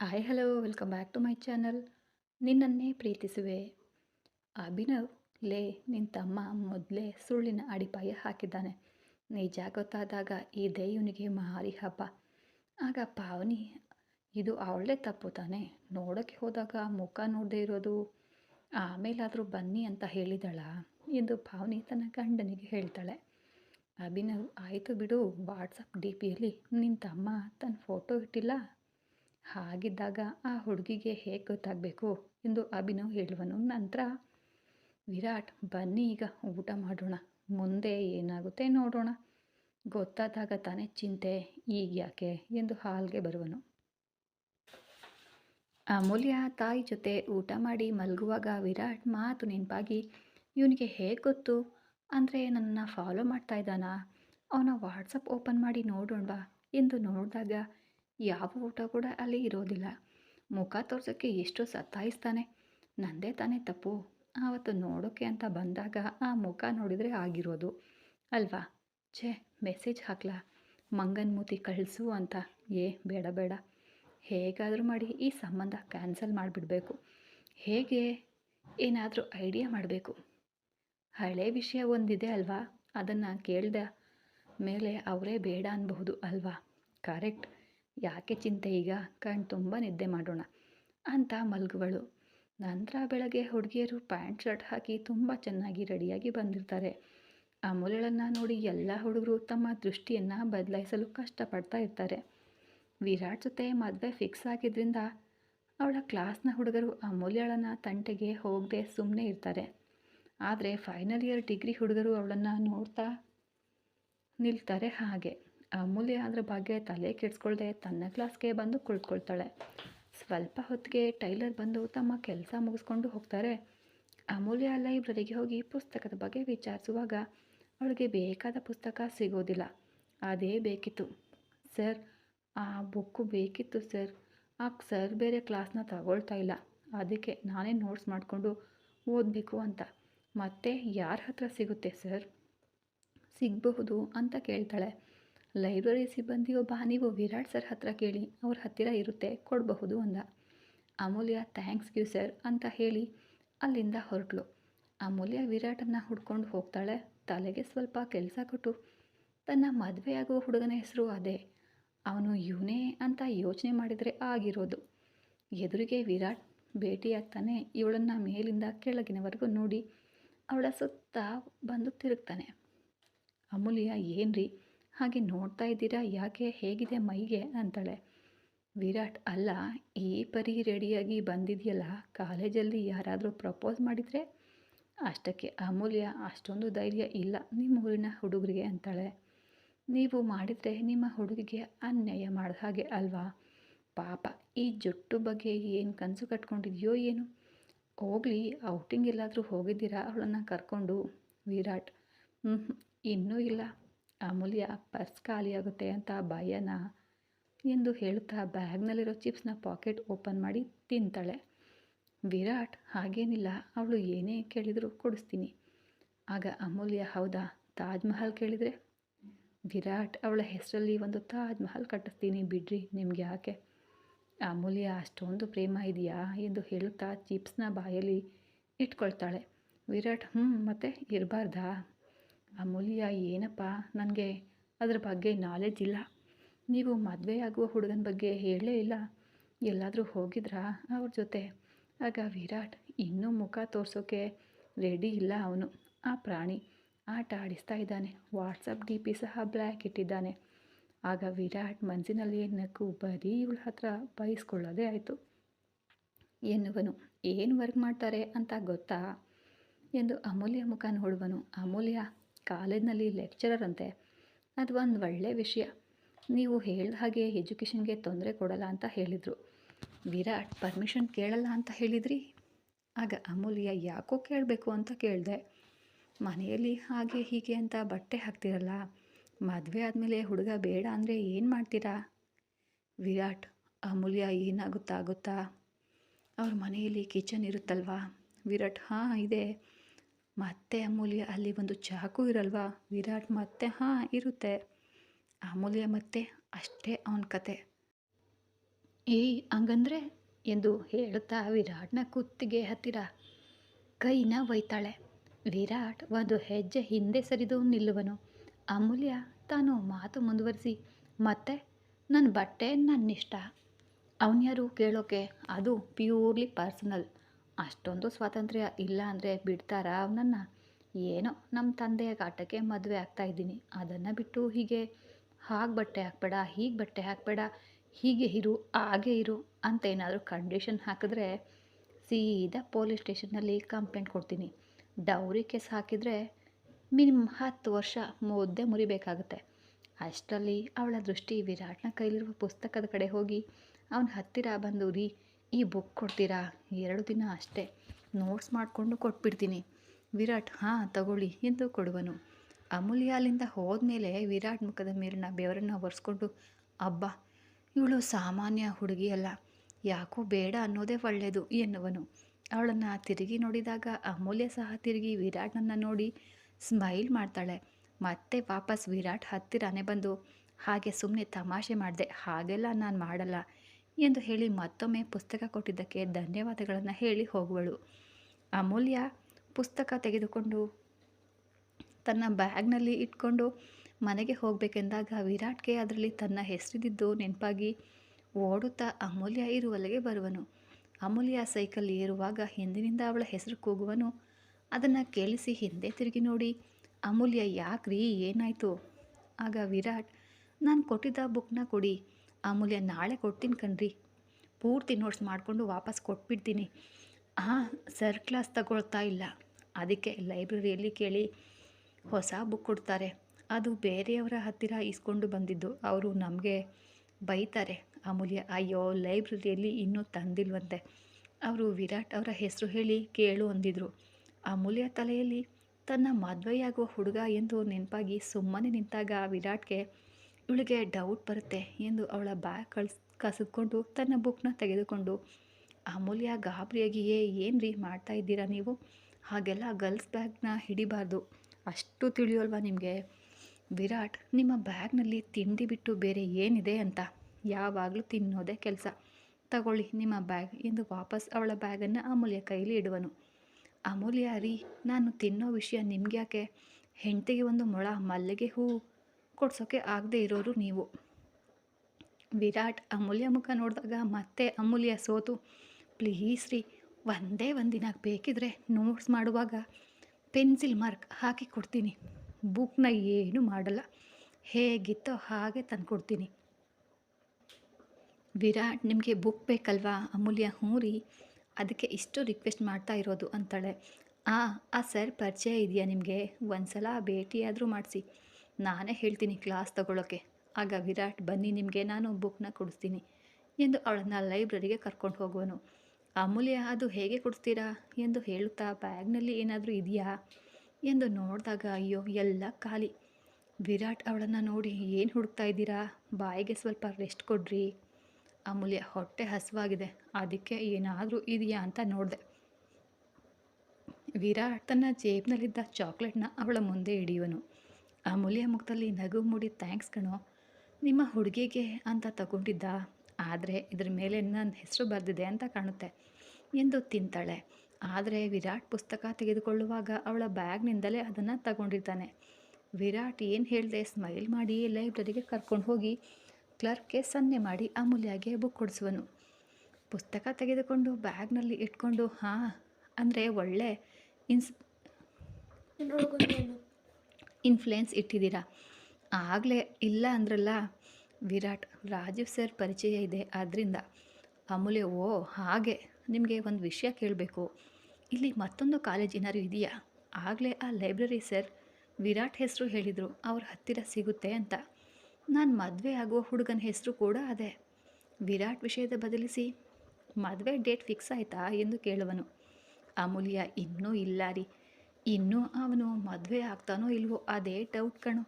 Hi hello welcome back to my channel ನಿನ್ನನ್ನೇ ಪ್ರೀತಿಸುವೆ. ಅಭಿನವ್ ಲೇ ನಿನ್ನ ತಮ್ಮ ಮೊದಲೇ ಸುಳ್ಳಿನ ಅಡಿಪಾಯ ಹಾಕಿದ್ದಾನೆ. ನಿಜ ಗೊತ್ತಾದಾಗ ಈ ದೇವನಿಗೆ ಮಾರಿ ಹಬ್ಬ. ಆಗ ಪಾವನಿ, ಇದು ಅವಳೇ ತಪ್ಪು ತಾನೆ? ನೋಡೋಕ್ಕೆ ಹೋದಾಗ ಮುಖ ನೋಡದೆ ಇರೋದು. ಆಮೇಲಾದರೂ ಬನ್ನಿ ಅಂತ ಹೇಳಿದಳ ಎಂದು ಪಾವನಿ ತನ್ನ ಗಂಡನಿಗೆ ಹೇಳ್ತಾಳೆ. ಅಭಿನವ್, ಆಯಿತು ಬಿಡು ವಾಟ್ಸಪ್ ಡಿ ಪಿಯಲ್ಲಿ ನಿನ್ನ ತಮ್ಮ ತನ್ನ ಫೋಟೋ ಇಟ್ಟಿಲ್ಲ? ಹಾಗಿದ್ದಾಗ ಆ ಹುಡುಗಿಗೆ ಹೇಗೆ ಗೊತ್ತಾಗಬೇಕು ಎಂದು ಅಭಿನವ್ ಹೇಳುವನು ನಂತರ, ವಿರಾಟ್, ಬನ್ನಿ ಈಗ ಊಟ ಮಾಡೋಣ, ಮುಂದೆ ಏನಾಗುತ್ತೆ ನೋಡೋಣ. ಗೊತ್ತಾದಾಗ ತಾನೇ ಚಿಂತೆ, ಈಗ ಯಾಕೆ ಎಂದು ಹಾಲ್ಗೆ ಬರುವನು. ಅಮೂಲ್ಯ ತಾಯಿ ಜೊತೆ ಊಟ ಮಾಡಿ ಮಲಗುವಾಗ ವಿರಾಟ್ ಮಾತು ನೆನಪಾಗಿ, ಇವನಿಗೆ ಹೇಗೆ ಗೊತ್ತು? ಅಂದರೆ ನನ್ನನ್ನು ಫಾಲೋ ಮಾಡ್ತಾ ಇದ್ದಾನಾ? ಅವನ ವಾಟ್ಸಪ್ ಓಪನ್ ಮಾಡಿ ನೋಡೋಣವಾ? ಎಂದು ನೋಡಿದಾಗ ಯಾವ ಊಟ ಕೂಡ ಅಲ್ಲಿ ಇರೋದಿಲ್ಲ. ಮುಖ ತೋರ್ಸೋಕ್ಕೆ ಎಷ್ಟು ಸತ್ತಾಯಿಸ್ತಾನೆ. ನಂದೇ ತಾನೇ ತಪ್ಪು. ಆವತ್ತು ನೋಡೋಕ್ಕೆ ಅಂತ ಬಂದಾಗ ಆ ಮುಖ ನೋಡಿದರೆ ಆಗಿರೋದು. ಅಲ್ವಾ? ಛೇ, ಮೆಸೇಜ್ ಹಾಕ್ಲಾ. ಮಂಗನ್ ಮೂತಿ ಕಳಿಸು ಅಂತ. ಏ, ಬೇಡ ಬೇಡ. ಹೇಗಾದರೂ ಮಾಡಿ ಈ ಸಂಬಂಧ ಕ್ಯಾನ್ಸಲ್ ಮಾಡಿಬಿಡಬೇಕು. ಹೇಗೆ? ಏನಾದರೂ ಐಡಿಯಾ ಮಾಡಬೇಕು. ಹಳೆ ವಿಷಯ ಒಂದಿದೆ ಅಲ್ವಾ? ಅದನ್ನು ಕೇಳಿದ ಮೇಲೆ ಅವರೇ ಬೇಡ ಅನ್ಬಹುದು ಅಲ್ವಾ? ಕರೆಕ್ಟ್. ಯಾಕೆ ಚಿಂತೆ ಈಗ? ಕಣ್ ತುಂಬ ನಿದ್ದೆ ಮಾಡೋಣ ಅಂತ ಮಲಗುವಳು. ನಂತರ ಬೆಳಗ್ಗೆ ಹುಡುಗಿಯರು ಪ್ಯಾಂಟ್ ಶರ್ಟ್ ಹಾಕಿ ತುಂಬ ಚೆನ್ನಾಗಿ ರೆಡಿಯಾಗಿ ಬಂದಿರ್ತಾರೆ. ಅಮೂಲ್ಯಳನ್ನು ನೋಡಿ ಎಲ್ಲ ಹುಡುಗರು ತಮ್ಮ ದೃಷ್ಟಿಯನ್ನು ಬದಲಾಯಿಸಲು ಕಷ್ಟಪಡ್ತಾ ಇರ್ತಾರೆ. ವಿರಾಟ್ ಜೊತೆ ಮದುವೆ ಫಿಕ್ಸ್ ಆಗಿದ್ದರಿಂದ ಅವಳ ಕ್ಲಾಸ್ನ ಹುಡುಗರು ಅಮೂಲ್ಯಗಳನ್ನು ತಂಟೆಗೆ ಹೋಗದೆ ಸುಮ್ಮನೆ ಇರ್ತಾರೆ. ಆದರೆ ಫೈನಲ್ ಇಯರ್ ಡಿಗ್ರಿ ಹುಡುಗರು ಅವಳನ್ನು ನೋಡ್ತಾ ನಿಲ್ತಾರೆ ಹಾಗೆ. ಅಮೂಲ್ಯ ಅದರ ಬಗ್ಗೆ ತಲೆ ಕೆಡಿಸ್ಕೊಳ್ದೆ, ತನ್ನ ಕ್ಲಾಸ್ಗೆ ಬಂದು ಕುಳಿತುಕೊಳ್ತಾಳೆ ಸ್ವಲ್ಪ ಹೊತ್ತಿಗೆ ಟೈಲರ್ ಬಂದು ತಮ್ಮ ಕೆಲಸ ಮುಗಿಸ್ಕೊಂಡು ಹೋಗ್ತಾರೆ. ಅಮೂಲ್ಯ ಲೈಬ್ರರಿಗೆ ಹೋಗಿ ಪುಸ್ತಕದ ಬಗ್ಗೆ ವಿಚಾರಿಸುವಾಗ ಅವಳಿಗೆ ಬೇಕಾದ ಪುಸ್ತಕ ಸಿಗೋದಿಲ್ಲ. ಅದೇ ಬೇಕಿತ್ತು. ಸರ್, ಆ ಬುಕ್ಕು ಬೇಕಿತ್ತು ಸರ್. ಆ ಸರ್ ಬೇರೆ ಕ್ಲಾಸ್ನ ತಗೊಳ್ತಾ ಇಲ್ಲ. ಅದಕ್ಕೆ ನಾನೇ ನೋಟ್ಸ್ ಮಾಡಿಕೊಂಡು ಓದಬೇಕು ಅಂತ. ಮತ್ತೆ ಯಾರ ಹತ್ರ ಸಿಗುತ್ತೆ ಸರ್? ಸಿಗಬಹುದು, ಅಂತ ಕೇಳ್ತಾಳೆ. ಲೈಬ್ರರಿ ಸಿಬ್ಬಂದಿ ಒಬ್ಬ ನೀವು ವಿರಾಟ್ ಸರ್ ಹತ್ರ ಕೇಳಿ, ಅವ್ರ ಹತ್ತಿರ ಇರುತ್ತೆ, ಕೊಡಬಹುದು ಅಂದ. ಅಮೂಲ್ಯ, ಥ್ಯಾಂಕ್ಸ್ ಯು ಸರ್ ಅಂತ ಹೇಳಿ ಅಲ್ಲಿಂದ ಹೊರಟ್ಲು. ಅಮೂಲ್ಯ ವಿರಾಟನ್ನು ಹುಡ್ಕೊಂಡು ಹೋಗ್ತಾಳೆ, ತಲೆಗೆ ಸ್ವಲ್ಪ ಕೆಲಸ ಕೊಟ್ಟು. ತನ್ನ ಮದುವೆಯಾಗುವ ಹುಡುಗನ ಹೆಸರು ಅದೇ. ಅವನು ಇವನೇ ಅಂತ ಯೋಚನೆ ಮಾಡಿದರೆ ಆಗಿರೋದು. ಎದುರಿಗೆ ವಿರಾಟ್ ಭೇಟಿಯಾಗ್ತಾನೆ, ಇವಳನ್ನು ಮೇಲಿಂದ ಕೆಳಗಿನವರೆಗೂ ನೋಡಿ ಅವಳ ಸುತ್ತ ಬಂದು ತಿರುಗ್ತಾನೆ. ಅಮೂಲ್ಯ, ಏನ್ರಿ? ಹಾಗೆ ನೋಡ್ತಾ ಇದ್ದೀರಾ? ಯಾಕೆ ಹೇಗಿದೆ ಮೈಗೆ? ಅಂತಾಳೆ. ವಿರಾಟ್, ಅಲ್ಲ, ಈ ಪರಿ ರೆಡಿಯಾಗಿ ಬಂದಿದೆಯಲ್ಲ, ಕಾಲೇಜಲ್ಲಿ ಯಾರಾದರೂ ಪ್ರಪೋಸ್ ಮಾಡಿದರೆ? ಅಷ್ಟಕ್ಕೆ ಅಮೂಲ್ಯ ಅಷ್ಟೊಂದು ಧೈರ್ಯ ಇಲ್ಲ ನಿಮ್ಮ ಊರಿನ ಹುಡುಗರಿಗೆ, ಅಂತಾಳೆ. ನೀವು ಮಾಡಿದರೆ ನಿಮ್ಮ ಹುಡುಗಿಗೆ ಅನ್ಯಾಯ ಮಾಡಿದ ಹಾಗೆ ಅಲ್ವಾ? ಪಾಪ, ಈ ಜುಟ್ಟು ಬಗ್ಗೆ ಏನು ಕನಸು ಕಟ್ಕೊಂಡಿದೆಯೋ ಏನು? ಹೋಗಲಿ, ಔಟಿಂಗ್ ಎಲ್ಲಾದರೂ ಹೋಗಿದ್ದೀರಾ ಅವಳನ್ನು ಕರ್ಕೊಂಡು? ವಿರಾಟ್ ಹ್ಞೂ ಇನ್ನೂ ಇಲ್ಲ. ಅಮೂಲ್ಯ ಪರ್ಸ್ ಖಾಲಿಯಾಗುತ್ತೆ ಅಂತ ಭಯನ ಎಂದು ಹೇಳ್ತಾ ಬ್ಯಾಗ್ನಲ್ಲಿರೋ ಚಿಪ್ಸ್ನ ಪಾಕೆಟ್ ಓಪನ್ ಮಾಡಿ ತಿಂತಾಳೆ. ವಿರಾಟ್, ಹಾಗೇನಿಲ್ಲ, ಅವಳು ಏನೇ ಕೇಳಿದರೂ ಕೊಡಿಸ್ತೀನಿ. ಆಗ ಅಮೂಲ್ಯ, ಹೌದಾ ತಾಜ್ ಮಹಲ್ ಕೇಳಿದರೆ? ವಿರಾಟ್, ಅವಳ ಹೆಸರಲ್ಲಿ ಒಂದು ತಾಜ್ ಮಹಲ್ ಕಟ್ಟಿಸ್ತೀನಿ, ಬಿಡ್ರಿ, ನಿಮಗೆ ಯಾಕೆ? ಅಮೂಲ್ಯ, ಅಷ್ಟೊಂದು ಪ್ರೇಮ ಇದೆಯಾ? ಎಂದು ಹೇಳುತ್ತಾ ಚಿಪ್ಸ್ನ ಬಾಯಲ್ಲಿ ಇಟ್ಕೊಳ್ತಾಳೆ. ವಿರಾಟ್ ಹ್ಞೂ ಮತ್ತೆ ಇರಬಾರ್ದಾ? ಅಮೂಲ್ಯ, ಏನಪ್ಪ? ನನಗೆ ಅದ್ರ ಬಗ್ಗೆ ನಾಲೆಜ್ ಇಲ್ಲ. ನೀವು ಮದುವೆ ಆಗುವ ಹುಡುಗನ ಬಗ್ಗೆ ಹೇಳಲೇ ಇಲ್ಲ. ಎಲ್ಲಾದರೂ ಹೋಗಿದ್ರಾ ಅವ್ರ ಜೊತೆ? ಆಗ ವಿರಾಟ್ ಇನ್ನೂ ಮುಖ ತೋರಿಸೋಕೆ ರೆಡಿ ಇಲ್ಲ ಅವನು. ಆ ಪ್ರಾಣಿ ಆಟ ಆಡಿಸ್ತಾ ಇದ್ದಾನೆ. ವಾಟ್ಸಪ್ ಡಿ ಪಿ ಸಹ ಬ್ಲ್ಯಾಕ್ ಇಟ್ಟಿದ್ದಾನೆ. ಆಗ ವಿರಾಟ್ ಮನಸ್ಸಿನಲ್ಲಿ ಏನಕ್ಕೂ ಬರೀ ಇವಳ ಹತ್ರ ಬಯಸ್ಕೊಳ್ಳೋದೇ ಆಯಿತು. ಎನ್ನುವನು, ಏನು ವರ್ಕ್ ಮಾಡ್ತಾರೆ ಅಂತ ಗೊತ್ತಾ? ಎಂದು ಅಮೂಲ್ಯ ಮುಖ ನೋಡುವನು. ಅಮೂಲ್ಯ ಕಾಲೇಜ್ನಲ್ಲಿ ಲೆಕ್ಚರರ್ ಅಂತೆ ಅದು ಒಂದು ಒಳ್ಳೆಯ ವಿಷಯ. ನೀವು ಹೇಳಿದ ಹಾಗೆ ಎಜುಕೇಷನ್ಗೆ ತೊಂದರೆ ಕೊಡಲ್ಲ ಅಂತ ಹೇಳಿದರು. ವಿರಾಟ್ ಪರ್ಮಿಷನ್ ಕೇಳಲ್ಲ ಅಂತ ಹೇಳಿದ್ರಿ? ಆಗ ಅಮೂಲ್ಯ ಯಾಕೋ ಕೇಳಬೇಕು ಅಂತ ಕೇಳಿದೆ. ಮನೆಯಲ್ಲಿ ಹಾಗೆ ಹೀಗೆ ಅಂತ ಬಟ್ಟೆ ಹಾಕ್ತಿರಲ್ಲ, ಮದುವೆ ಆದಮೇಲೆ ಹುಡುಗ ಬೇಡ ಅಂದರೆ ಏನು ಮಾಡ್ತೀರಾ? ವಿರಾಟ್, ಅಮೂಲ್ಯ ಏನಾಗುತ್ತಾ ಆಗುತ್ತಾ ಅವ್ರ ಮನೆಯಲ್ಲಿ ಕಿಚನ್ ಇರುತ್ತಲ್ವಾ? ವಿರಾಟ್, ಹಾಂ ಇದೆ. ಮತ್ತೆ ಅಮೂಲ್ಯ, ಅಲ್ಲಿ ಒಂದು ಚಾಕು ಇರಲ್ವಾ? ವಿರಾಟ್ ಮತ್ತೆ, ಹಾಂ, ಇರುತ್ತೆ. ಅಮೂಲ್ಯ ಮತ್ತೆ ಅಷ್ಟೇ ಅವನ ಕತೆ. ಏಯ್, ಹಂಗಂದ್ರೆ ಎಂದು ಹೇಳುತ್ತಾ ವಿರಾಟ್ನ ಕುತ್ತಿಗೆ ಹತ್ತಿರ ಕೈನ ಒಯ್ತಾಳೆ. ವಿರಾಟ್ ಒಂದು ಹೆಜ್ಜೆ ಹಿಂದೆ ಸರಿದು ನಿಲ್ಲುವನು. ಅಮೂಲ್ಯ ತಾನು ಮಾತು ಮುಂದುವರಿಸಿ, ಮತ್ತೆ ನನ್ನ ಬಟ್ಟೆ ನನ್ನಿಷ್ಟ ಅವನ್ಯಾರು ಕೇಳೋಕೆ ಅದು ಪ್ಯೂರ್ಲಿ ಪರ್ಸನಲ್ ಅಷ್ಟೊಂದು ಸ್ವಾತಂತ್ರ್ಯ ಇಲ್ಲ ಅಂದರೆ ಬಿಡ್ತಾರಾ ಅವನನ್ನು? ಏನೋ ನಮ್ಮ ತಂದೆಯ ಕಾಟಕ್ಕೆ ಮದುವೆ ಆಗ್ತಾ ಇದ್ದೀನಿ. ಅದನ್ನು ಬಿಟ್ಟು ಹೀಗೆ, ಹಾಗೆ ಬಟ್ಟೆ ಹಾಕ್ಬೇಡ, ಹೀಗೆ ಬಟ್ಟೆ ಹಾಕಬೇಡ, ಹೀಗೆ ಇರು, ಹಾಗೆ ಇರು ಅಂತ ಏನಾದರೂ ಕಂಡೀಷನ್ ಹಾಕಿದ್ರೆ ಸೀದಾ ಪೊಲೀಸ್ ಸ್ಟೇಷನ್ನಲ್ಲಿ ಕಂಪ್ಲೇಂಟ್ ಕೊಡ್ತೀನಿ. ಡೌರಿ ಕೇಸ್ ಹಾಕಿದರೆ ಮಿನಿಮಮ್ ಹತ್ತು ವರ್ಷ ಮುದ್ದೆ ಮುರಿಬೇಕಾಗುತ್ತೆ. ಅಷ್ಟರಲ್ಲಿ ಅವಳ ದೃಷ್ಟಿ ವಿರಾಟ್ನ ಕೈಲಿರುವ ಪುಸ್ತಕದ ಕಡೆ ಹೋಗಿ, ಅವನ ಹತ್ತಿರ ಬಂದು, ರೀ ಈ ಬುಕ್ ಕೊಡ್ತೀರಾ? ಎರಡು ದಿನ ಅಷ್ಟೇ. ನೋಟ್ಸ್ ಮಾಡಿಕೊಂಡು ಕೊಟ್ಬಿಡ್ತೀನಿ. ವಿರಾಟ್, ಹಾಂ, ತಗೊಳ್ಳಿ ಎಂದು ಕೊಡುವನು. ಅಮೂಲ್ಯ ಅಲ್ಲಿಂದ ಹೋದ್ಮೇಲೆ ವಿರಾಟ್ ಮುಖದ ಮೇಲಿನ ಬೆವರನ್ನು ಒರೆಸ್ಕೊಂಡು, ಅಬ್ಬ, ಇವಳು ಸಾಮಾನ್ಯ ಹುಡುಗಿಯಲ್ಲ ಯಾಕೋ ಬೇಡ ಅನ್ನೋದೇ ಒಳ್ಳೆಯದು ಎನ್ನುವನು. ಅವಳನ್ನು ತಿರುಗಿ ನೋಡಿದಾಗ ಅಮೂಲ್ಯ ಸಹ ತಿರುಗಿ ವಿರಾಟ್ನನ್ನು ನೋಡಿ ಸ್ಮೈಲ್ ಮಾಡ್ತಾಳೆ. ಮತ್ತೆ ವಾಪಸ್ ವಿರಾಟ್ ಹತ್ತಿರನೇ ಬಂದು, ಹಾಗೆ ಸುಮ್ಮನೆ ತಮಾಷೆ ಮಾಡಿದೆ, ಹಾಗೆಲ್ಲ ನಾನು ಮಾಡಲ್ಲ. ಎಂದು ಹೇಳಿ ಮತ್ತೊಮ್ಮೆ ಪುಸ್ತಕ ಕೊಟ್ಟಿದ್ದಕ್ಕೆ ಧನ್ಯವಾದಗಳನ್ನು ಹೇಳಿ ಹೋಗುವಳು. ಅಮೂಲ್ಯ ಪುಸ್ತಕ ತೆಗೆದುಕೊಂಡು ತನ್ನ ಬ್ಯಾಗ್ನಲ್ಲಿ ಇಟ್ಕೊಂಡು ಮನೆಗೆ ಹೋಗಬೇಕೆಂದಾಗ ವಿರಾಟ್ಗೆ ಅದರಲ್ಲಿ ತನ್ನ ಹೆಸರಿದ್ದು ನೆನಪಾಗಿ ಓಡುತ್ತಾ ಅಮೂಲ್ಯ ಇರುವಲ್ಲಿಗೆ ಬರುವನು. ಅಮೂಲ್ಯ ಸೈಕಲ್ ಏರುವಾಗ ಹಿಂದಿನಿಂದ ಅವಳ ಹೆಸರು ಕೂಗುವನು. ಅದನ್ನು ಕೇಳಿಸಿ ಹಿಂದೆ ತಿರುಗಿ ನೋಡಿ, ಅಮೂಲ್ಯ, ಯಾಕ್ರಿ? ಏನಾಯಿತು? ಆಗ ವಿರಾಟ್, ನಾನು ಕೊಟ್ಟಿದ್ದ ಬುಕ್ನ ಕೊಡಿ. ಅಮೂಲ್ಯ ನಾಳೆ ಕೊಡ್ತೀನಿ ಕಣ್ರಿ. ಪೂರ್ತಿ ನೋಟ್ಸ್ ಮಾಡಿಕೊಂಡು ವಾಪಸ್ ಕೊಟ್ಬಿಡ್ತೀನಿ. ಹಾಂ ಸರ್ ಕ್ಲಾಸ್ ತಗೊಳ್ತಾ ಇಲ್ಲ. ಅದಕ್ಕೆ ಲೈಬ್ರರಿಯಲ್ಲಿ ಕೇಳಿ ಹೊಸ ಬುಕ್ ಕೊಡ್ತಾರೆ. ಅದು ಬೇರೆಯವರ ಹತ್ತಿರ ಇಸ್ಕೊಂಡು ಬಂದಿದ್ದು. ಅವರು ನಮಗೆ ಬೈತಾರೆ. ಅಮೂಲ್ಯ ಅಯ್ಯೋ ಲೈಬ್ರರಿಯಲ್ಲಿ ಇನ್ನೂ ತಂದಿಲ್ವಂತೆ. ಅವರು ವಿರಾಟ್ ಅವರ ಹೆಸರು ಹೇಳಿ ಕೇಳು ಅಂದಿದ್ರು. ಅಮೂಲ್ಯ ತಲೆಯಲ್ಲಿ, ತನ್ನ ಮದುವೆಯಾಗುವ ಹುಡುಗ ಎಂದು ನೆನಪಾಗಿ ಸುಮ್ಮನೆ ನಿಂತಾಗ ವಿರಾಟ್ಗೆ ಇವಳಿಗೆ ಡೌಟ್ ಬರುತ್ತೆ ಎಂದು ಅವಳ ಬ್ಯಾಗ್ ಕಳ್ಸ್ ಕಸಿದ್ಕೊಂಡು ತನ್ನ ಬುಕ್ನ ತೆಗೆದುಕೊಂಡು, ಅಮೂಲ್ಯ ಗಾಬರಿಯಾಗಿ ಏ ಏನು ರೀ ಮಾಡ್ತಾ ಇದ್ದೀರಾ ನೀವು? ಹಾಗೆಲ್ಲ ಗರ್ಲ್ಸ್ ಬ್ಯಾಗ್ನ ಹಿಡಿಬಾರ್ದು. ಅಷ್ಟು ತಿಳಿಯೋಲ್ವಾ ನಿಮಗೆ? ವಿರಾಟ್, ನಿಮ್ಮ ಬ್ಯಾಗ್ನಲ್ಲಿ ತಿಂಡಿ ಬಿಟ್ಟು ಬೇರೆ ಏನಿದೆ ಅಂತ? ಯಾವಾಗಲೂ ತಿನ್ನೋದೇ ಕೆಲಸ. ತಗೊಳ್ಳಿ ನಿಮ್ಮ ಬ್ಯಾಗ್ ಎಂದು ವಾಪಸ್ ಅವಳ ಬ್ಯಾಗನ್ನು ಅಮೂಲ್ಯ ಕೈಲಿ ಇಡುವನು. ಅಮೂಲ್ಯ ರೀ, ನಾನು ತಿನ್ನೋ ವಿಷಯ ನಿಮ್ಗೆ ಯಾಕೆ ಹೆಂಡತಿಗೆ ಒಂದು ಮೊಳ ಮಲ್ಲಿಗೆ ಹೂ ಕೊಡ್ಸೋಕ್ಕೆ ಆಗದೆ ಇರೋರು ನೀವು. ವಿರಾಟ್ ಅಮೂಲ್ಯ ಮುಖ ನೋಡಿದಾಗ ಮತ್ತೆ ಅಮೂಲ್ಯ ಸೋತು. ಪ್ಲೀಸ್ ರೀ, ಒಂದೇ ಒಂದಿನ ಬೇಕಿದ್ರೆ ನೋಟ್ಸ್ ಮಾಡುವಾಗ ಪೆನ್ಸಿಲ್ ಮಾರ್ಕ್ ಹಾಕಿ ಕೊಡ್ತೀನಿ. ಬುಕ್ನ ಏನು ಮಾಡಲ್ಲ. ಹೇಗಿತ್ತೋ ಹಾಗೆ ತಂದುಕೊಡ್ತೀನಿ. ವಿರಾಟ್, ನಿಮಗೆ ಬುಕ್ ಬೇಕಲ್ವಾ? ಅಮೂಲ್ಯ, ಹ್ಞೂ ರೀ. ಅದಕ್ಕೆ ಇಷ್ಟು ರಿಕ್ವೆಸ್ಟ್ ಮಾಡ್ತಾ ಇರೋದು ಅಂತಾಳೆ. ಆ ಆ ಸರ್ ಪರಿಚಯ ಇದೆಯಾ ನಿಮಗೆ? ಒಂದು ಸಲ ಭೇಟಿಯಾದರೂ ಮಾಡಿಸಿ. ನಾನೇ ಹೇಳ್ತೀನಿ ಕ್ಲಾಸ್ ತಗೊಳ್ಳೋಕ್ಕೆ ಆಗ ವಿರಾಟ್, ಬನ್ನಿ ನಿಮಗೆ ನಾನು ಬುಕ್ನ ಕೊಡಿಸ್ತೀನಿ ಎಂದು ಅವಳನ್ನು ಲೈಬ್ರರಿಗೆ ಕರ್ಕೊಂಡು ಹೋಗುವನು. ಅಮೂಲ್ಯ, ಅದು ಹೇಗೆ ಕೊಡಿಸ್ತೀರಾ ಎಂದು ಹೇಳುತ್ತಾ ಬ್ಯಾಗ್ನಲ್ಲಿ ಏನಾದರೂ ಇದೆಯಾ ಎಂದು ನೋಡಿದಾಗ ಅಯ್ಯೋ, ಎಲ್ಲ ಖಾಲಿ. ವಿರಾಟ್ ಅವಳನ್ನು ನೋಡಿ ಏನು ಹುಡುಕ್ತಾ ಇದ್ದೀರಾ? ಬಾಯಿಗೆ ಸ್ವಲ್ಪ ರೆಸ್ಟ್ ಕೊಡ್ರಿ. ಅಮೂಲ್ಯ ಹೊಟ್ಟೆ ಹಸುವಾಗಿದೆ. ಅದಕ್ಕೆ ಏನಾದರೂ ಇದೆಯಾ ಅಂತ ನೋಡಿದೆ. ವಿರಾಟ್ ತನ್ನ ಜೇಬ್ನಲ್ಲಿದ್ದ ಚಾಕ್ಲೇಟ್ನ ಅವಳ ಮುಂದೆ ಹಿಡಿಯುವನು. ಅಮೂಲ್ಯ ಮುಖದಲ್ಲಿ ನಗು ಮೂಡಿ, ಥ್ಯಾಂಕ್ಸ್ ಕಣೋ. ನಿಮ್ಮ ಹುಡುಗಿಗೆ ಅಂತ ತಗೊಂಡಿದ್ದ. ಆದರೆ ಇದ್ರ ಮೇಲೆ ನನ್ನ ಹೆಸರು ಬರೆದಿದೆ ಅಂತ ಕಾಣುತ್ತೆ ಎಂದು ತಿಂತಾಳೆ. ಆದರೆ ವಿರಾಟ್ ಪುಸ್ತಕ ತೆಗೆದುಕೊಳ್ಳುವಾಗ ಅವಳ ಬ್ಯಾಗ್ನಿಂದಲೇ ಅದನ್ನು ತಗೊಂಡಿರ್ತಾನೆ. ವಿರಾಟ್ ಏನು ಹೇಳಿದೆ ಸ್ಮೈಲ್ ಮಾಡಿ ಲೈಬ್ರರಿಗೆ ಕರ್ಕೊಂಡು ಹೋಗಿ ಕ್ಲರ್ಕ್ಗೆ ಸನ್ನೆ ಮಾಡಿ ಅಮೂಲ್ಯಗೆ ಬುಕ್ ಕೊಡಿಸುವನು. ಪುಸ್ತಕ ತೆಗೆದುಕೊಂಡು ಬ್ಯಾಗ್ನಲ್ಲಿ ಇಟ್ಕೊಂಡು, ಹಾಂ ಅಂದರೆ ಒಳ್ಳೆ ಇನ್ಸ್ ಇನ್ಫ್ಲುಯೆನ್ಸ್ ಇಟ್ಟಿದ್ದೀರಾ? ಆಗಲೇ ಇಲ್ಲ ಅಂದ್ರಲ್ಲ? ವಿರಾಟ್, ರಾಜೀವ್ ಸರ್ ಪರಿಚಯ ಇದೆ ಆದ್ದರಿಂದ ಅಮೂಲ್ಯ, ಓ, ಹಾಗೆ. ನಿಮಗೆ ಒಂದು ವಿಷಯ ಕೇಳಬೇಕು. ಇಲ್ಲಿ ಮತ್ತೊಂದು ಕಾಲೇಜ್ ಏನಾದ್ರು ಇದೆಯಾ? ಆಗಲೇ ಆ ಲೈಬ್ರರಿ ಸರ್. ವಿರಾಟ್ ಹೆಸರು ಹೇಳಿದರು, ಅವ್ರ ಹತ್ತಿರ ಸಿಗುತ್ತೆ ಅಂತ. ನಾನು ಮದುವೆ ಆಗುವ ಹುಡುಗನ ಹೆಸರು ಕೂಡ ಅದೇ. ವಿರಾಟ್ ವಿಷಯದ ಬದಲಿಸಿ, ಮದುವೆ ಡೇಟ್ ಫಿಕ್ಸ್ ಆಯಿತಾ ಎಂದು ಕೇಳುವನು. ಅಮೂಲ್ಯ, ಇನ್ನೂ ಇಲ್ಲ ರೀ. ಇನ್ನೂ ಅವನು ಮದುವೆ ಆಗ್ತಾನೋ ಇಲ್ವೋ ಅದೇ ಡೌಟ್ ಕಣು.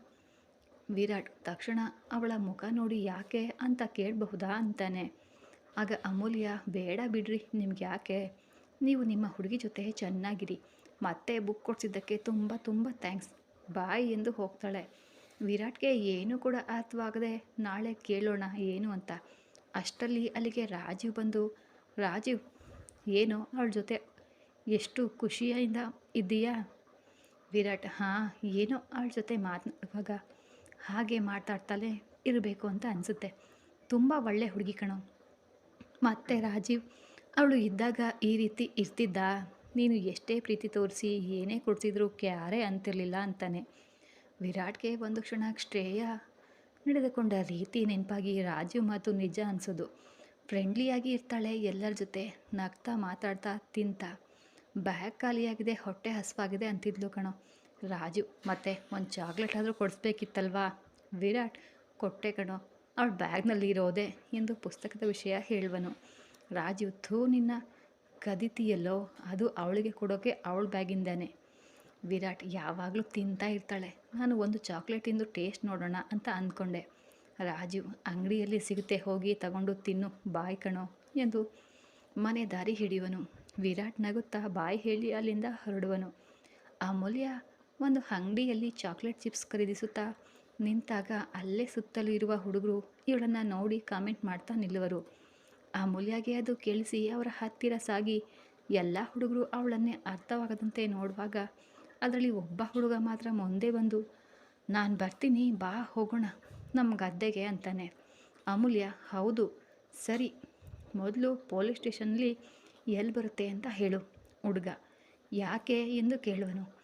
ವಿರಾಟ್ ತಕ್ಷಣ ಅವಳ ಮುಖ ನೋಡಿ ಯಾಕೆ ಅಂತ ಕೇಳಬಹುದಾ ಅಂತಾನೆ. ಆಗ ಅಮೂಲ್ಯ, ಬೇಡ ಬಿಡ್ರಿ, ನಿಮ್ಗೆ ಯಾಕೆ? ನೀವು ನಿಮ್ಮ ಹುಡುಗಿ ಜೊತೆ ಚೆನ್ನಾಗಿರಿ. ಮತ್ತೆ ಬುಕ್ ಕೊಡಿಸಿದ್ದಕ್ಕೆ ತುಂಬ ತುಂಬ ಥ್ಯಾಂಕ್ಸ್ ಬಾಯ್ ಎಂದು ಹೋಗ್ತಾಳೆ. ವಿರಾಟ್ಗೆ ಏನೂ ಕೂಡ ಅರ್ಥವಾಗದೆ ನಾಳೆ ಕೇಳೋಣ, ಏನು ಅಂತ. ಅಷ್ಟರಲ್ಲಿ ಅಲ್ಲಿಗೆ ರಾಜೀವ್ ಬಂದು, ರಾಜೀವ್, ಏನು ಅವಳ ಜೊತೆ ಎಷ್ಟು ಖುಷಿಯಿಂದ ಇದ್ದೀಯಾ? ವಿರಾಟ್, ಹಾಂ, ಏನೋ ಅವಳ ಜೊತೆ ಮಾತನಾಡುವಾಗ ಹಾಗೆ ಮಾತಾಡ್ತಲೇ ಇರಬೇಕು ಅಂತ ಅನಿಸುತ್ತೆ. ತುಂಬ ಒಳ್ಳೆ ಹುಡುಗಿ ಕಣೋ. ಮತ್ತೆ ರಾಜೀವ್, ಅವಳು ಇದ್ದಾಗ ಈ ರೀತಿ ಇರ್ತಿದ್ದ? ನೀನು ಎಷ್ಟೇ ಪ್ರೀತಿ ತೋರಿಸಿ ಏನೇ ಕೊಡ್ತಿದ್ರು ಕ್ಯಾರೇ ಅಂತಿರಲಿಲ್ಲ ಅಂತಾನೆ. ವಿರಾಟ್ಗೆ ಒಂದು ಕ್ಷಣ ಶ್ರೇಯ ನಡೆದುಕೊಂಡ ರೀತಿ ನೆನಪಾಗಿ ರಾಜೀವ್ ಮಾತು ನಿಜ ಅನಿಸೋದು. ಫ್ರೆಂಡ್ಲಿಯಾಗಿ ಇರ್ತಾಳೆ ಎಲ್ಲರ ಜೊತೆ, ನಗ್ತಾ ಮಾತಾಡ್ತಾ ತಿಂತ. ಬ್ಯಾಗ್ ಖಾಲಿಯಾಗಿದೆ, ಹೊಟ್ಟೆ ಹಸುವಾಗಿದೆ ಅಂತಿದ್ಲು ಕಣೋ. ರಾಜು, ಮತ್ತೆ ಒಂದು ಚಾಕ್ಲೇಟ್ ಆದರೂ ಕೊಡಿಸ್ಬೇಕಿತ್ತಲ್ವಾ? ವಿರಾಟ್, ಕೊಟ್ಟೆ ಕಣೋ, ಅವಳ ಬ್ಯಾಗ್ನಲ್ಲಿ ಇರೋದೆ ಎಂದು ಪುಸ್ತಕದ ವಿಷಯ ಹೇಳುವನು. ರಾಜು, ಥೂ ನಿನ್ನ ಕದಿತೀಯಲ್ಲೋ ಅದು ಅವಳಿಗೆ ಕೊಡೋಕೆ ಅವಳ ಬ್ಯಾಗಿಂದಾನೆ. ವಿರಾಟ್, ಯಾವಾಗಲೂ ತಿಂತಾ ಇರ್ತಾಳೆ. ನಾನು ಒಂದು ಚಾಕ್ಲೇಟ್ ತಿಂದು ಟೇಸ್ಟ್ ನೋಡೋಣ ಅಂತ ಅಂದ್ಕೊಂಡೆ. ರಾಜು, ಅಂಗಡಿಯಲ್ಲಿ ಸಿಗುತ್ತೆ ಹೋಗಿ ತಗೊಂಡು ತಿನ್ನು, ಬಾಯ್ ಕಣೋ ಎಂದು ಮನೆ ದಾರಿ ಹಿಡಿಯುವನು. ವಿರಾಟ್ ನಗುತ್ತಾ ಬಾಯಿ ಹೇಳಿ ಅಲ್ಲಿಂದ ಹೊರಡುವನು. ಅಮೂಲ್ಯ ಒಂದು ಅಂಗಡಿಯಲ್ಲಿ ಚಾಕ್ಲೇಟ್ ಚಿಪ್ಸ್ ಖರೀದಿಸುತ್ತಾ ನಿಂತಾಗ ಅಲ್ಲೇ ಸುತ್ತಲೂ ಇರುವ ಹುಡುಗರು ಇವಳನ್ನು ನೋಡಿ ಕಾಮೆಂಟ್ ಮಾಡ್ತಾ ನಿಲ್ಲುವರು. ಅಮೂಲ್ಯಗೆ ಅದು ಕೇಳಿಸಿ ಅವರ ಹತ್ತಿರ ಸಾಗಿ ಎಲ್ಲ ಹುಡುಗರು ಅವಳನ್ನೇ ಅರ್ಥವಾಗದಂತೆ ನೋಡುವಾಗ ಅದರಲ್ಲಿ ಒಬ್ಬ ಹುಡುಗ ಮಾತ್ರ ಮುಂದೆ ಬಂದು, ನಾನು ಬರ್ತೀನಿ, ಬಾ, ಹೋಗೋಣ ನಮ್ಮ ಗದ್ದೆಗೆ ಅಂತಾನೆ. ಅಮೂಲ್ಯ ಹೌದು, ಸರಿ. ಮೊದಲು ಪೊಲೀಸ್ ಸ್ಟೇಷನ್ಲಿ ಎಲ್ಲಿ ಬರುತ್ತೆ ಅಂತ ಹೇಳು, ಹುಡುಗ. ಯಾಕೆ ಎಂದು ಕೇಳುವನು.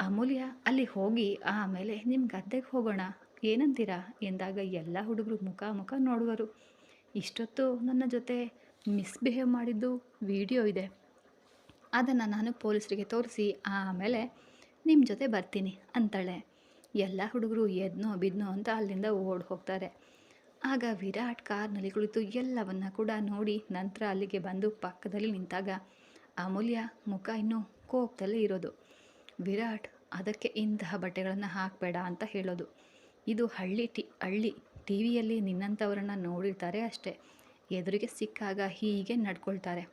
ಅಮೂಲ್ಯ, ಅಲ್ಲಿ ಹೋಗಿ, ಆಮೇಲೆ ನಿಮ್ಮ ಗದ್ದೆಗೆ ಹೋಗೋಣ. ಏನಂತೀರಾ? ಎಂದಾಗ ಎಲ್ಲ ಹುಡುಗರು ಮುಖ ಮುಖ ನೋಡುವರು. ಇಷ್ಟೊತ್ತು ನನ್ನ ಜೊತೆ ಮಿಸ್ಬಿಹೇವ್ ಮಾಡಿದ್ದು ವಿಡಿಯೋ ಇದೆ. ಅದನ್ನು ನಾನು ಪೊಲೀಸರಿಗೆ ತೋರಿಸಿ, ಆಮೇಲೆ ನಿಮ್ಮ ಜೊತೆ ಬರ್ತೀನಿ, ಅಂತಾಳೆ. ಎಲ್ಲ ಹುಡುಗರು ಎದ್ನೋ, ಬಿದ್ನೋ ಅಂತ ಅಲ್ಲಿಂದ ಓಡಿ ಹೋಗ್ತಾರೆ. ಆಗ ವಿರಾಟ್ ಕಾರ್ನಲ್ಲಿ ಕುಳಿತು ಎಲ್ಲವನ್ನ ಕೂಡ ನೋಡಿ ನಂತರ ಅಲ್ಲಿಗೆ ಬಂದು ಪಕ್ಕದಲ್ಲಿ ನಿಂತಾಗ ಅಮೂಲ್ಯ ಮುಖ ಇನ್ನೂ ಕೋಪದಲ್ಲೇ ಇರೋದು. ವಿರಾಟ್ ಅದಕ್ಕೆ ಇಂತಹ ಬಟ್ಟೆಗಳನ್ನು ಹಾಕಬೇಡ ಅಂತ ಹೇಳೋದು. ಇದು ಹಳ್ಳಿ ಟಿ ಹಳ್ಳಿ ಟಿ ವಿಯಲ್ಲಿ ನಿನ್ನಂಥವ್ರನ್ನ ನೋಡಿರ್ತಾರೆ ಅಷ್ಟೇ. ಎದುರಿಗೆ ಸಿಕ್ಕಾಗ ಹೀಗೆ ನಡ್ಕೊಳ್ತಾರೆ.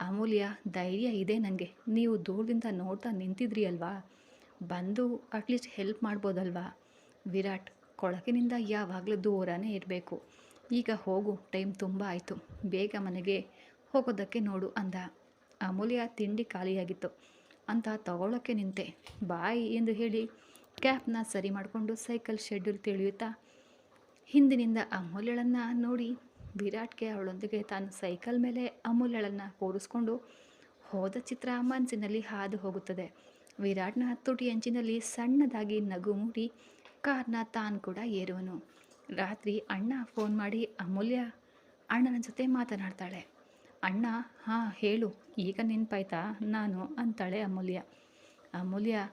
ಅಮೂಲ್ಯ ಧೈರ್ಯ ಇದೆ ನನಗೆ ನೀವು ದೂರದಿಂದ ನೋಡ್ತಾ ನಿಂತಿದ್ರಿ ಅಲ್ವಾ? ಬಂದು ಅಟ್ಲೀಸ್ಟ್ ಹೆಲ್ಪ್ ಮಾಡ್ಬೋದಲ್ವಾ? ವಿರಾಟ್ ಕೊಳಕಿನಿಂದ ಯಾವಾಗಲೂ ದೂರನೇ ಇರಬೇಕು. ಈಗ ಹೋಗು, ಟೈಮ್ ತುಂಬ ಆಯಿತು. ಬೇಗ ಮನೆಗೆ ಹೋಗೋದಕ್ಕೆ ನೋಡು ಅಂದ. ಅಮೂಲ್ಯ ತಿಂಡಿ ಖಾಲಿಯಾಗಿತ್ತು. ಅಂತ ತಗೊಳ್ಳೋಕ್ಕೆ ನಿಂತೆ. ಬಾಯ್ ಎಂದು ಹೇಳಿ ಕ್ಯಾಪ್ನ ಸರಿ ಮಾಡಿಕೊಂಡು ಸೈಕಲ್ ಶೆಡ್ಯೂಲ್ ತಿಳಿಯುತ್ತಾ ಹಿಂದಿನಿಂದ ಅಮೂಲ್ಯಳನ್ನು ನೋಡಿ ವಿರಾಟ್ಗೆ ಅವಳೊಂದಿಗೆ ತಾನು ಸೈಕಲ್ ಮೇಲೆ ಅಮೂಲ್ಯಳನ್ನು ಕೂರಿಸ್ಕೊಂಡು ಹೋದ ಚಿತ್ರ ಮನಸ್ಸಿನಲ್ಲಿ ಹಾದು ಹೋಗುತ್ತದೆ. ವಿರಾಟ್ನ ತುಟಿ ಅಂಚಿನಲ್ಲಿ ಸಣ್ಣದಾಗಿ ನಗು ಮೂಡಿ ಕಾರ್ನ ತಾನು ಕೂಡ ಏರುವನು. ರಾತ್ರಿ ಅಣ್ಣ ಫೋನ್ ಮಾಡಿ, ಅಮೂಲ್ಯ, ಅಣ್ಣನ ಜೊತೆ ಮಾತನಾಡ್ತಾಳೆ. ಅಣ್ಣ, ಹಾಂ, ಹೇಳು. ಈಗ ನೆನಪಾಯ್ತಾ? ನಾನು, ಅಂತಾಳೆ ಅಮೂಲ್ಯ. ಅಮೂಲ್ಯ,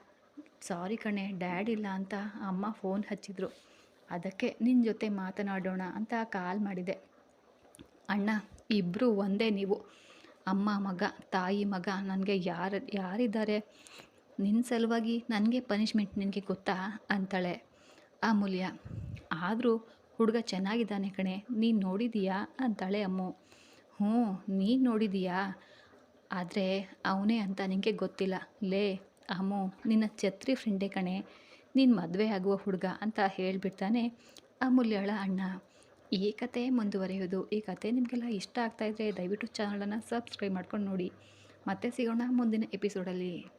ಸಾರಿ ಕಣೆ, ಡ್ಯಾಡ್ ಇಲ್ಲ ಅಂತ ಅಮ್ಮ ಫೋನ್ ಹಚ್ಚಿದ್ರು. ಅದಕ್ಕೆ ನಿನ್ನ ಜೊತೆ ಮಾತನಾಡೋಣ ಅಂತ ಕಾಲ್ ಮಾಡಿದೆ. ಅಣ್ಣ ಇಬ್ಬರು ಒಂದೇ ನೀವು. ಅಮ್ಮ ಮಗ, ತಾಯಿ ಮಗ, ನನಗೆ ಯಾರು, ಯಾರಿದ್ದಾರೆ? ನಿನ್ನ ಸಲುವಾಗಿ ನನಗೆ ಪನಿಷ್ಮೆಂಟ್ ನಿನಗೆ ಗೊತ್ತಾ? ಅಂತಾಳೆ. ಅಮೂಲ್ಯ. ಆದರೂ ಹುಡುಗ ಚೆನ್ನಾಗಿದ್ದಾನೆ ಕಣೆ. ನೀನು ನೋಡಿದೀಯಾ? ಅಂತಾಳೆ ಅಮ್ಮು. ಹ್ಞೂ, ನೀನು ನೋಡಿದೀಯಾ? ಆದರೆ ಅವನೇ ಅಂತ ನಿನಗೆ ಗೊತ್ತಿಲ್ಲ. ಲೇ, ಅಮ್ಮು, ನಿನ್ನ ಛತ್ರಿ ಫ್ರೆಂಡೇ ಕಣೆ. ನೀನು ಮದುವೆ ಆಗುವ ಹುಡುಗ ಅಂತ ಹೇಳಿಬಿಡ್ತಾನೆ ಅಮೂಲ್ಯಳ ಅಣ್ಣ. ಈ ಕತೆ ಮುಂದುವರಿಯೋದು. ಈ ಕತೆ ನಿಮಗೆಲ್ಲ ಇಷ್ಟ ಆಗ್ತಾಯಿದ್ರೆ ದಯವಿಟ್ಟು ಚಾನಲನ್ನು ಸಬ್ಸ್ಕ್ರೈಬ್ ಮಾಡ್ಕೊಂಡು ನೋಡಿ. ಮತ್ತೆ ಸಿಗೋಣ ಮುಂದಿನ ಎಪಿಸೋಡಲ್ಲಿ